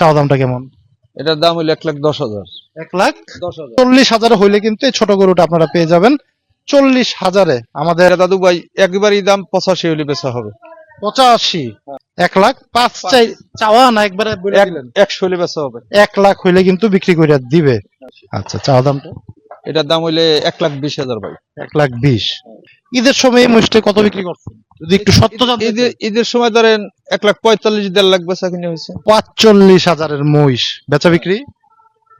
চাওয়া দামটা কেমন? এটার দাম হইল এক লাখ দশ হাজার। এক লাখ? চল্লিশ হাজার হইলে কিন্তু এই ছোট গরুটা আপনারা পেয়ে যাবেন। চল্লিশ হাজারে আমাদের দাদু ভাই একবারই দাম পঁচাশি হইলে বেচা হবে। পঁচাশি। এক লাখ? পাঁচ চাই চাওয়া না একবারে। একশো হইলে বেচা হবে। এক লাখ হইলে কিন্তু বিক্রি করে দিবে। আচ্ছা চাওয়া দামটা? এটার দাম হইলে এক লাখ বিশ হাজার ভাই। এক লাখ বিশ। ঈদের সময় এই মহিষটা কত বিক্রি করছেন? যদি একটু সত্য জানতে ঈদের সময় ধরেন এক লাখ পঁয়তাল্লিশ দেড় লাখ বেচা কিনে হয়েছে। পাঁচচল্লিশ হাজারের মহিষ। বেচা বিক্রি?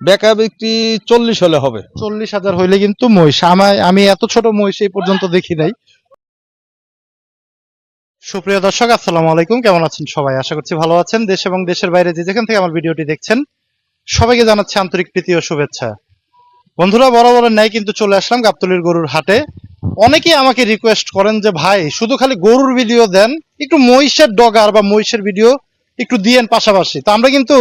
বেকা বিক্রি চল্লিশ হলে হবে। চল্লিশ হাজার হইলে কিন্তু মহিষ। আমায় আমি এত ছোট মহিষ এই পর্যন্ত দেখি নাই। সুপ্রিয় দর্শক আসসালামু আলাইকুম। কেমন আছেন সবাই? আশা করছি ভালো আছেন। দেশ এবং দেশের বাইরে যে যেখান থেকে আমার ভিডিওটি দেখছেন সবাইকে জানাচ্ছি আন্তরিক প্রীতি ও শুভেচ্ছা। বন্ধুরা বরাবরের ন্যায় কিন্তু চলে আসলাম গাবতলির গরুর হাটে। অনেকেই আমাকে রিকোয়েস্ট করেন যে, ভাই, শুধু খালি গরুর ভিডিও দেন, একটু মহিষের ডগার বা মহিষের ভিডিও একটু দিয়েন পাশাপাশি। তো আমরা কিন্তু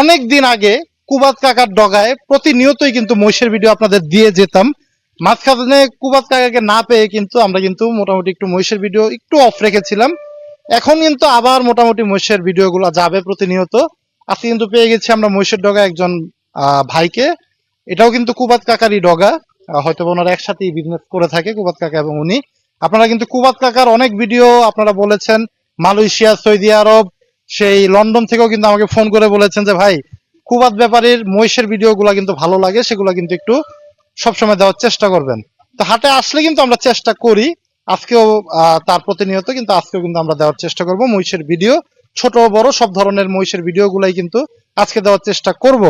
অনেক দিন আগে কুবাত কাকার ডগায় প্রতিনিয়তই কিন্তু মহিষের ভিডিও আপনাদের দিয়ে যেতাম। মাঝখানে কুবাত কাকাকে না পেয়ে কিন্তু আমরা কিন্তু মোটামুটি একটু মহিষের ভিডিও একটু অফ রেখেছিলাম। এখন কিন্তু আবার মোটামুটি মহিষের ভিডিওগুলো যাবে প্রতিনিয়ত। আজকে কিন্তু পেয়ে গেছি আমরা মহিষের ডগা একজন ভাইকে। এটাও কিন্তু কুবাত কাকারই ডগা। হয়তো ওনারা একসাথেই বিজনেস করে থাকে কুবাত কাকা এবং উনি। আপনারা কিন্তু কুবাত কাকার অনেক ভিডিও আপনারা বলেছেন, মালয়েশিয়া, সৌদি আরব, সেই লন্ডন থেকেও কিন্তু আমাকে ফোন করে বলেছেন যে, ভাই, কুবাত ব্যাপারীর মহিষের ভিডিওগুলো কিন্তু ভালো লাগে, সেগুলো কিন্তু একটু সবসময় দেওয়ার চেষ্টা করবেন। তো হাটে আসলে কিন্তু আমরা চেষ্টা করি, আজকেও তার প্রতিনিয়ত কিন্তু আজকেও কিন্তু আমরা দেওয়ার চেষ্টা করব মহিষের ভিডিও ছোট বড়, সব ধরনের মহিষের ভিডিওগুলাই কিন্তু আজকে দেওয়ার চেষ্টা করব।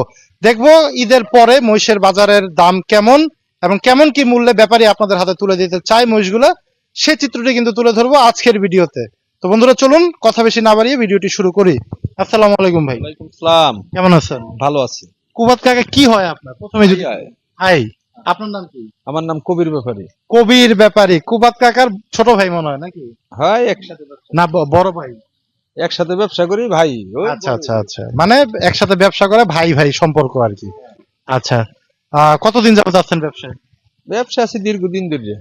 দেখব ঈদের পরে মহিষের বাজারের দাম কেমন এবং কেমন কি মূল্যে ব্যাপারী আপনাদের হাতে তুলে দিতে চায় মহিষগুলো সেই চিত্রটি কিন্তু তুলে ধরবো আজকের ভিডিওতে। তো বন্ধুরা চলুন কথা বেশি না বাড়িয়ে ভিডিওটি শুরু করি। আসসালামু আলাইকুম ভাই। ওয়ালাইকুম সালাম। কেমন আছেন? ভালো আছি। কুবাত কাকা কি হয় আপনার? প্রথমে যদি হাই আপনার নাম কি? আমার নাম কবির ব্যাপারী। কবির ব্যাপারী। কুবাত কাকার ছোট ভাই মনে হয় নাকি? হয় একসাথে না বড় ভাই। একসাথে ব্যবসা করি ভাই। আচ্ছা আচ্ছা আচ্ছা। মানে একসাথে ব্যবসা করে ভাই ভাই সম্পর্ক আর কি। আচ্ছা কতদিন যাবত আছেন ব্যবসায়? ব্যবসা আছে দীর্ঘদিন ধরে।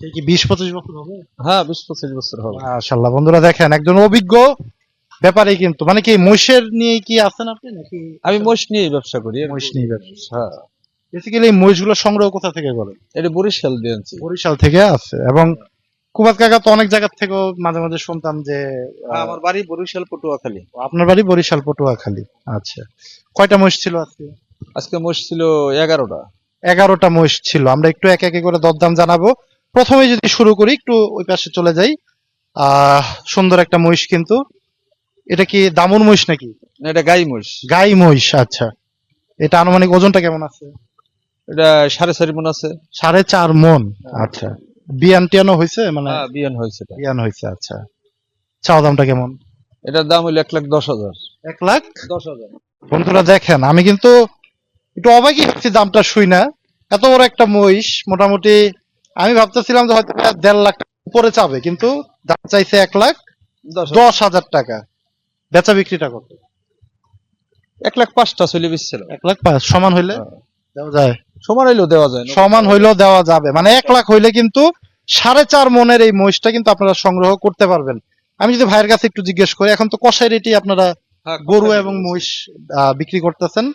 কি বিশ পঁচিশ বছর হবে? হ্যাঁ বিশ পঁচিশ বছর হবে। মাশাল্লাহ বন্ধুরা দেখেন একজন অভিজ্ঞ ব্যাপারী কিন্তু। মানে কি মহিষের নিয়ে কি আছেন আপনি নাকি? আমি নিয়ে ব্যবসা করি। মহিষ নিয়ে ব্যবসা। হ্যাঁ। বেসিক্যালি মহিষগুলো সংগ্রহ কোথা থেকে করে এটা বরিশাল দিয়ে আনছি। বরিশাল থেকে আছে। এবং কুবাত কাকা তো অনেক জায়গা থেকেও মাঝে মাঝে শুনতাম যে আমার বাড়ি বরিশাল পটুয়াখালী। আপনার বাড়ি বরিশাল পটুয়াখালী। আচ্ছা। কয়টা মহিষ ছিল আজকে? আজকে মোষ ছিল এগারোটা। এগারোটা মহিষ ছিল। আমরা একটু এক একে করে দরদাম জানাব। প্রথমে যদি শুরু করি একটু ওই পাশে চলে যাই। আহ সুন্দর একটা মহিষ কিন্তু। এটা কি দামুর মহিষ নাকি? না, এটা গাই মহিষ। গাই মহিষ আচ্ছা। এটা আনুমানিক ওজনটা কেমন আছে? এটা সাড়ে চারি মন আছে। সাড়ে চার মন আচ্ছা। বিয়ান টিয়ানো হয়েছে? মানে হ্যাঁ বিয়ান হয়েছে বিয়ান হয়েছে আচ্ছা। চাওয়া দামটা কেমন? এটার দাম হইল এক লাখ দশ হাজার। এক লাখ? দশ হাজার। বন্ধুরা দেখেন আমি কিন্তু একটু অবাকই হচ্ছি দামটা শুই না। এত বড় একটা মহিষ মোটামুটি আমি ভাবতেছিলাম যে হয়তো দেড় লাখ উপরে চাবে কিন্তু দাম চাইছে এক লাখ দশ হাজার। টাকা। বেচা বিক্রিটা কত? এক লাখ পাঁচটা চলে বেচছিল। এক লাখ পাঁচ সমান হইলে? হ্যাঁ। দেওয়া যায়। সমান হইলেও দেওয়া যায় সমান হইলেও দেওয়া যাবে। মানে এক লাখ হইলে কিন্তু সাড়ে চার মনের এই মহিষটা কিন্তু আপনারা সংগ্রহ করতে পারবেন। আমি যদি ভাইয়ের কাছে একটু জিজ্ঞেস করি এখন তো কষাই রেটি আপনারা হ্যাঁ, গরু এবং মহিষ আহ, বিক্রি করতেছেন।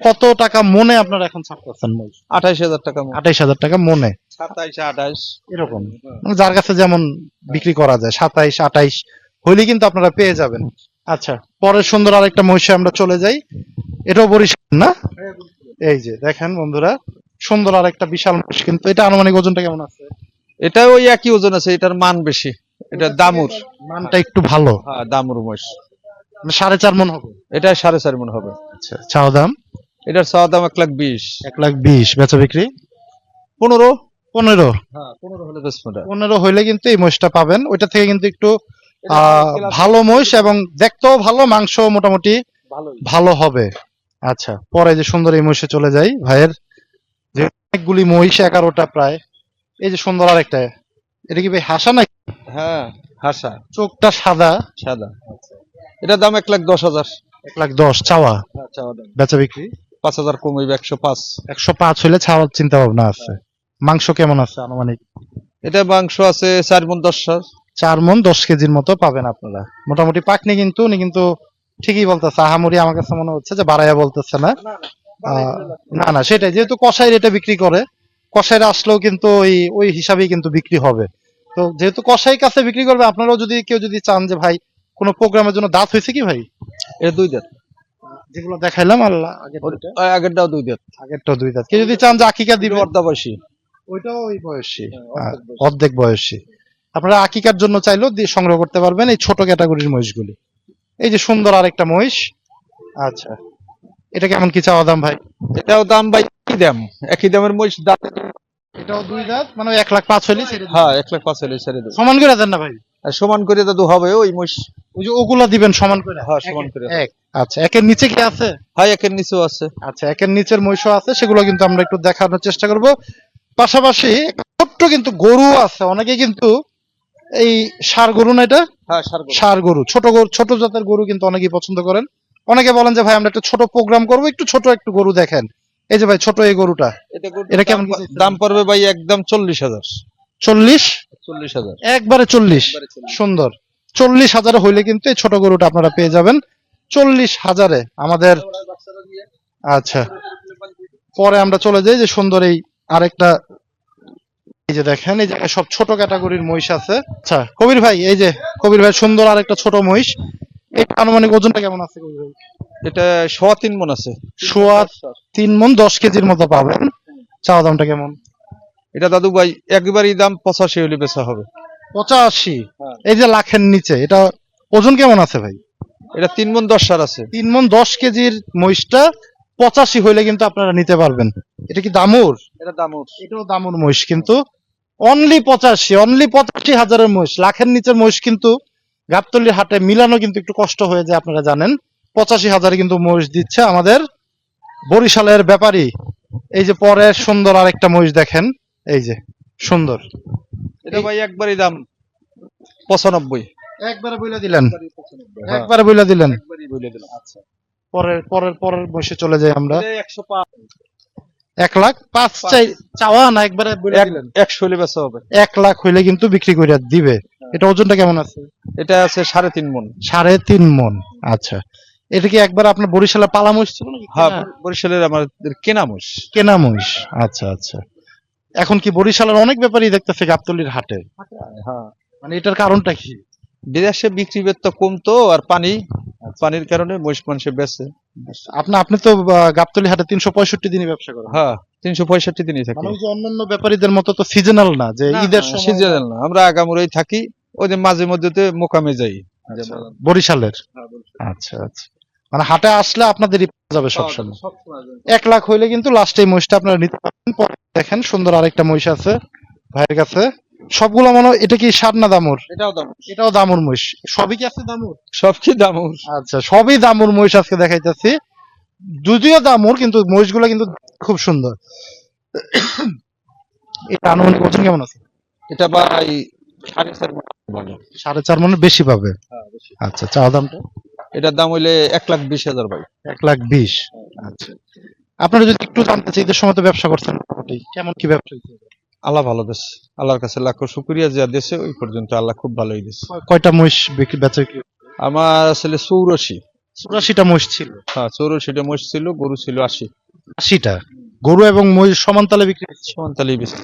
কত টাকা মনে আপনারা এখন ছাড়তেছেন মহিষ আঠাইশ হাজার টাকা আঠাইশ হাজার টাকা মনে। সাতাইশ আঠাইশ। এরকম। মানে যার কাছে যেমন বিক্রি করা যায় সাতাইশ আঠাইশ হইলে কিন্তু আপনারা পেয়ে যাবেন। আচ্ছা পরের সুন্দর আরেকটা মহিষে আমরা চলে যাই। এটাও বরিশাল না? এই যে দেখেন বন্ধুরা সুন্দর আরেকটা বিশাল মহিষ কিন্তু। এটা আনুমানিক ওজনটা কেমন আছে? এটা ওই একই ওজন আছে এটার মান বেশি। এটা দামুর। মানটা একটু ভালো। হ্যাঁ দামুর মহিষ। মানে সাড়ে চার মন হবে। এটা সাড়ে চার মন হবে। আচ্ছা চাওয়া দাম? এটার চাওয়া দাম এক লাখ বিশ। এক লাখ বিশ। বেচা বিক্রি? পনেরো? পনেরো। হ্যাঁ পনেরো হলে পনেরো হইলে কিন্তু এই মহিষটা পাবেন। ওইটা থেকে কিন্তু একটু ভালো মহিষ এবং দেখতেও ভালো মাংস মোটামুটি ভালো হবে। আচ্ছা পরে যে সুন্দর এই মহিষে চলে যাই ভাইয়ের। যে অনেকগুলি মহিষ এগারোটা প্রায়। এই যে সুন্দর আরেকটা। এটা কি ভাই হাসা নাকি? হ্যাঁ হাসা। চোখটা সাদা। সাদা। এটার দাম এক লাখ দশ হাজার। এক লাখ দশ চাওয়া। চাওয়া দাম। বেচা বিক্রি? পাঁচ হাজার কমইবে একশো পাঁচ। একশো পাঁচ হইলে ছাওয়ার চিন্তা ভাবনা আছে। মাংস কেমন আছে আনুমানিক? এটা মাংস আছে চার মন দশ চার মন দশ কেজির মতো পাবেন আপনারা। মোটামুটি পাকনি কিন্তু উনি কিন্তু ঠিকই বলতেছে। আহামরি আমার কাছে মনে হচ্ছে যে বাড়াইয়া বলতেছে না। না না সেটাই। যেহেতু কষাই রেটে বিক্রি করে কষাইরা আসলেও কিন্তু ওই ওই হিসাবেই কিন্তু বিক্রি হবে। তো যেহেতু কষাই কাছে বিক্রি করবে আপনারাও যদি কেউ যদি চান যে ভাই কোনো প্রোগ্রামের জন্য দাঁত হয়েছে কি ভাই? এটা দুই দাঁত। যেগুলো দেখাইলাম আল্লাহ আগেরটাও দুই দাঁত। আগেরটা দুই দাঁত। কেউ যদি চান যে আকিকা দিবে অর্ধা বয়সী। ওইটাও ওই বয়সী। হ্যাঁ, অর্ধেক বয়সী। আপনারা আকিকার জন্য চাইলেও দিয়ে সংগ্রহ করতে পারবেন এই ছোট ক্যাটাগরির মহিষগুলি। এই যে সুন্দর আরেকটা মহিষ। আচ্ছা এটা কেমন কি চাওয়া দাম ভাই? এটাও দাম ভাই একই দাম। একই দামের মহিষ দাঁত এটাও দুই দাঁত মানে এক লাখ পাঁচ দিবেন। হ্যাঁ এক লাখ পাঁচ হলে ছেড়ে দেবো সমান করে দেন না ভাই? সমান করে দাদু হবে ওই মহিষ। ওই যে ওগুলা দিবেন সমান করে? হ্যাঁ সমান করে। এক আচ্ছা একের নিচে কি আছে? হ্যাঁ একের নিচেও আছে। আচ্ছা একের নিচের মহিষও আছে সেগুলো কিন্তু আমরা একটু দেখানোর চেষ্টা করব। পাশাপাশি ছোট্ট কিন্তু গরু আছে অনেকে কিন্তু এই সার গরু না এটা? হ্যাঁ সার সার গরু ছোট গরু ছোট জাতের গরু কিন্তু অনেকেই পছন্দ করেন। অনেকে বলেন যে ভাই আমরা একটা ছোট প্রোগ্রাম করব একটু ছোট একটু গরু দেখেন। এই যে ভাই ছোট এই গরুটা। এটা কেমন দাম পড়বে ভাই একদম চল্লিশ হাজার। চল্লিশ? চল্লিশ হাজার। একবারে চল্লিশ। সুন্দর। চল্লিশ হাজারে হইলে কিন্তু এই ছোট গরুটা আপনারা পেয়ে যাবেন। চল্লিশ হাজারে আমাদের আচ্ছা। পরে আমরা চলে যাই যে সুন্দর এই আরেকটা এই যে দেখেন এই জায়গায় সব ছোট ক্যাটাগরির মহিষ আছে। আচ্ছা কবির ভাই এই যে কবির ভাই সুন্দর আরেকটা ছোট মহিষ। এই আনুমানিক ওজনটা কেমন আছে কবির ভাই? এটা সোয়া তিন মন আছে। সোয়া তিন মন দশ কেজির মতো পাবেন। চাওয়া দামটা কেমন? এটা দাদু ভাই একবারই দাম পঁচাশি হলে বেচা হবে। পঁচাশি? হ্যাঁ। এই যে লাখের নিচে এটা ওজন কেমন আছে ভাই? এটা তিন মন দশ সার আছে। তিন মন দশ কেজির মহিষটা পঁচাশি হইলে কিন্তু আপনারা নিতে পারবেন। এটা কি দামুর? এটা দাম এটাও দামুর মহিষ কিন্তু। অনলি পঁচাশি অনলি পঁচাশি হাজারের মহিষ। লাখের নিচের মহিষ কিন্তু গাবতলির হাটে মিলানো কিন্তু একটু কষ্ট হয়ে যায় আপনারা জানেন। পঁচাশি হাজারে কিন্তু মহিষ দিচ্ছে আমাদের বরিশালের ব্যাপারী। এই যে পরে সুন্দর আরেকটা মহিষ দেখেন। এই যে সুন্দর। এটা ভাই একবারই দাম পঁচানব্বই। একবারে বইলা দিলেন। হ্যাঁ, একবারে বইলা দিলেন। আচ্ছা। পরের পরের পরের মহিষে চলে যাই আমরা। একশো এক লাখ পাঁচ চাই চাওয়া না একবারে একশো হলে বেচা হবে। এক লাখ হইলে কিন্তু বিক্রি করে দিবে। এটা ওজনটা কেমন আছে? এটা আছে সাড়ে তিন মন। সাড়ে তিন মন আচ্ছা। এটা কি একবার আপনার বরিশালের পালা মহিষ ছিল নাকি হ্যাঁ বরিশালের আমাদের কেনা মোষ কেনা মহিষ আচ্ছা আচ্ছা। এখন কি বরিশালের অনেক ব্যাপারই দেখতেছে গাবতলির হাটে। হ্যাঁ। মানে এটার কারণটা কি? বিদেশে বিক্রি বেত কমতো আর পানি পানির কারণে মহিষ মানুষে বেচে। আপনি আপনি তো গাবতলি হাটে তিনশো পঁয়ষট্টি দিনই ব্যবসা করেন। হ্যাঁ তিনশো পঁয়ষট্টি দিনই থাকি। মানে অন্যান্য ব্যাপারীদের মতো তো সিজনাল না যে ঈদের সময় সিজন না। আমরা আগামুরাই থাকি ওই যে মাঝে মধ্যে মোকামে যাই। আচ্ছা, বরিশালের? আচ্ছা আচ্ছা। মানে হাটে আসলে আপনাদেরই পাওয়া যাবে সবসময়। এক লাখ হইলে কিন্তু লাস্টে মহিষটা আপনারা নিতে পারবেন পরে দেখেন সুন্দর আরেকটা মহিষ আছে ভাইয়ের কাছে। সবগুলো মনে হয়- এটা কি সার না দামুর? এটাও দাম এটাও দামুর মহিষ। সবই কি আছে দামুর? সব কি দাম আচ্ছা সবই দামুর মহিষ আজকে দেখাইতেছি। যদিও দামুর কিন্তু মহিষগুলো কিন্তু খুব সুন্দর। এটা আনুমানিক ওজন কেমন আছে? এটা ভাই সাড়ে চার মণ সাড়ে চার মনের বেশি পাবে? আচ্ছা চা দামটা? এটার দাম হইলে এক লাখ বিশ হাজার ভাই। এক লাখ বিশ। আচ্ছা। আপনারা যদি একটু জানতে চাই ঈদের সময় তো ব্যবসা করছেন মোটামুটি কেমন কি ব্যবসা হইছে? আল্লাহ ভালো দেশ আল্লাহর কাছে লাখো শুক্রিয়া যা দেশে ওই পর্যন্ত আল্লাহ খুব ভালোই কয়- কয়টা মহিষ বিক্রি বেচা বিক্রি আমার আসলে চৌরাশি। চুরাশিটা মহিষ ছিল। হ্যাঁ চৌরাশিটা মোষ ছিল গরু ছিল আশি। আশিটা। গরু এবং মহিষ সমান তালে বিক্রি সমানতালি বেশি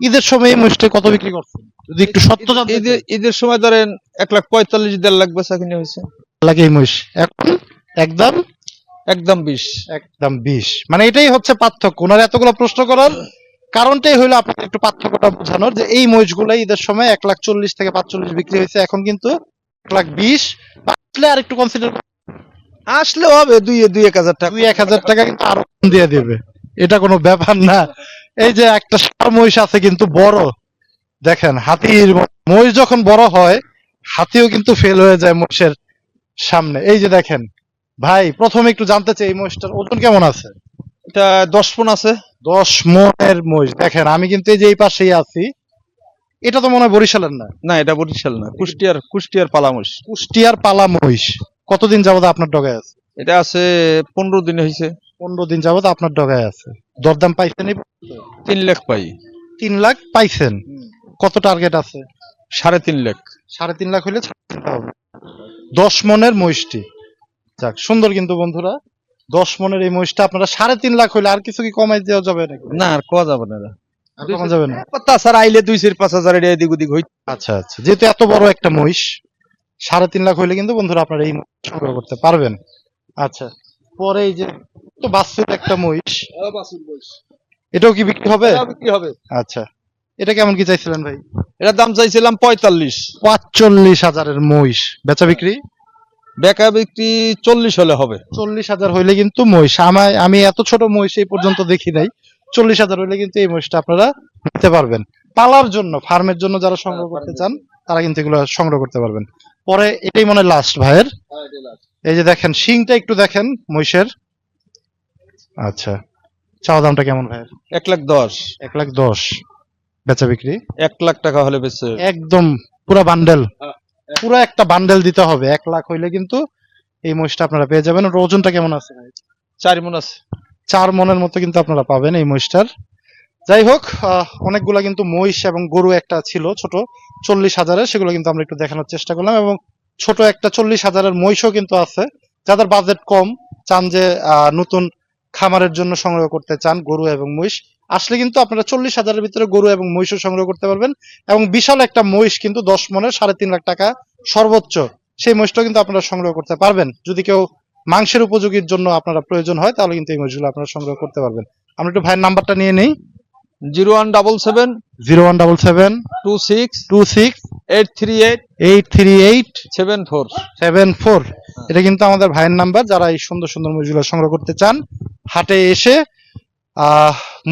ঈদের সময় এই মহিষটা কত বিক্রি করছেন? যদি একটু সত্য জানতে ঈদের ঈদের সময় ধরেন এক লাখ পঁয়তাল্লিশ দেড় লাখ বেচা কিনে হয়েছে। লাগে এই মহিষ। এখন একদম একদম বিশ একদম বিশ মানে এটাই হচ্ছে পার্থক্য। ওনার এতগুলো প্রশ্ন করার কারণটাই হলো আপনাকে একটু পার্থক্যটা বোঝানোর যে এই মহিষগুলো ঈদের সময় এক লাখ চল্লিশ থেকে পাঁচচল্লিশ বিক্রি হয়েছে। এখন কিন্তু এক লাখ বিশ। আসলে আর একটু কনসিডার আসলে হবে দুই দুই এক হাজার টাকা। দুই এক হাজার টাকা কিন্তু আরও কম দিয়ে দেবে। এটা কোনো ব্যাপার না। এই যে একটা সার মহিষ আছে কিন্তু বড়। দেখেন হাতির মহিষ যখন বড় হয় হাতিও কিন্তু ফেল হয়ে যায় মহিষের সামনে। এই যে দেখেন ভাই প্রথমে একটু জানতে চাই এই মহিষটার ওজন কেমন আছে? এটা দশ পন আছে। দশ মনের মহিষ। দেখেন আমি কিন্তু এই যে এই পাশেই আছি এটা তো মনে হয় বরিশালের না? না এটা বরিশাল না কুষ্টিয়ার কুষ্টিয়ার পালামুস কুষ্টিয়ার পালা মহিষ। কতদিন যাবত আপনার ডগায় আছে? এটা আছে পনেরো দিন হয়েছে পনেরো দিন যাবত আপনার ডগায় আছে। দরদাম পাইছেন তিন লাখ পাই। তিন লাখ পাইছেন? কত টার্গেট আছে? সাড়ে তিন লাখ। সাড়ে তিন লাখ হলে দশ মনের মহিষটি। যাক সুন্দর কিন্তু বন্ধুরা। দশ মনের এই মহিষটা আপনারা সাড়ে তিন লাখ হইলে আর কিছু কি কমাই দেওয়া যাবে নাকি? না আর কোয়া যাবে না আর কমা যাবে না? তাছাড়া আইলে দুই চার পাঁচ হাজার এদিক ওদিক হই আচ্ছা আচ্ছা। যেহেতু এত বড় একটা মহিষ সাড়ে তিন লাখ হইলে কিন্তু বন্ধুরা আপনারা এই মহিষ সংগ্রহ করতে পারবেন। আচ্ছা পরে এই যে তো বাস্তব একটা মহিষ। এটাও কি বিক্রি হবে? বিক্রি হবে। আচ্ছা এটা কেমন কি চাইছিলেন ভাই? এটার দাম চাইছিলাম পঁয়তাল্লিশ। পাঁচচল্লিশ হাজারের মহিষ। বেচা বিক্রি? বেকা বিক্রি চল্লিশ হলে হবে। চল্লিশ হাজার হইলে কিন্তু মহিষ। আমায় আমি এত ছোট মহিষ এই পর্যন্ত দেখি নাই। চল্লিশ হাজার হইলে কিন্তু এই মহিষটা আপনারা নিতে পারবেন। পালার জন্য ফার্মের জন্য যারা সংগ্রহ করতে চান তারা কিন্তু এগুলো সংগ্রহ করতে পারবেন। পরে এটাই মনে লাস্ট ভাইয়ের। এই যে দেখেন শিংটা একটু দেখেন মহিষের। আচ্ছা চাওয়া দামটা কেমন ভাইয়ের? এক লাখ দশ। এক লাখ দশ। বেচা বিক্রি? এক লাখ টাকা হলে বেচে একদম পুরো বান্ডেল পুরো একটা বান্ডেল দিতে হবে। এক লাখ হইলে কিন্তু এই মহিষটা আপনারা পেয়ে যাবেন। ওর ওজনটা কেমন আছে ভাই? চার মন আছে। চার মনের মতো কিন্তু আপনারা পাবেন এই মহিষটার। যাই হোক অনেকগুলা কিন্তু মহিষ এবং গরু একটা ছিল ছোট চল্লিশ হাজারের। সেগুলো কিন্তু আমরা একটু দেখানোর চেষ্টা করলাম এবং ছোট একটা চল্লিশ হাজারের মহিষও কিন্তু আছে। যাদের বাজেট কম চান যে আহ, নতুন খামারের জন্য সংগ্রহ করতে চান গরু এবং মহিষ আসলে কিন্তু আপনারা চল্লিশ হাজারের ভিতরে গরু এবং মহিষও সংগ্রহ করতে পারবেন। এবং বিশাল একটা মহিষ কিন্তু দশ মনের সাড়ে তিন লাখ টাকা সর্বোচ্চ সেই মহিষটাও কিন্তু আপনারা সংগ্রহ করতে পারবেন। যদি কেউ মাংসের উপযোগীর জন্য আপনারা প্রয়োজন হয় তাহলে কিন্তু এই মহিষগুলো আপনারা সংগ্রহ করতে পারবেন। আমরা একটু ভাইয়ের নাম্বারটা নিয়ে নেই। Zero one double seven zero one double seven two six two six eight three eight eight three eight seven four. Seven four. এটা কিন্তু আমাদের ভাইয়ের নাম্বার যারা এই সুন্দর সুন্দর মহিষগুলো সংগ্রহ করতে চান হাটে এসে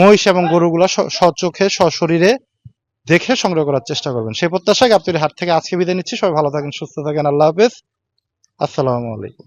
মহিষ এবং গরুগুলা সচোখে সশরীরে দেখে সংগ্রহ করার চেষ্টা করবেন। সেই প্রত্যাশায় গাবতলী হাত থেকে আজকে বিদায় নিচ্ছি। সবাই ভালো থাকেন, সুস্থ থাকেন। আল্লাহ হাফেজ। আসসালামু আলাইকুম।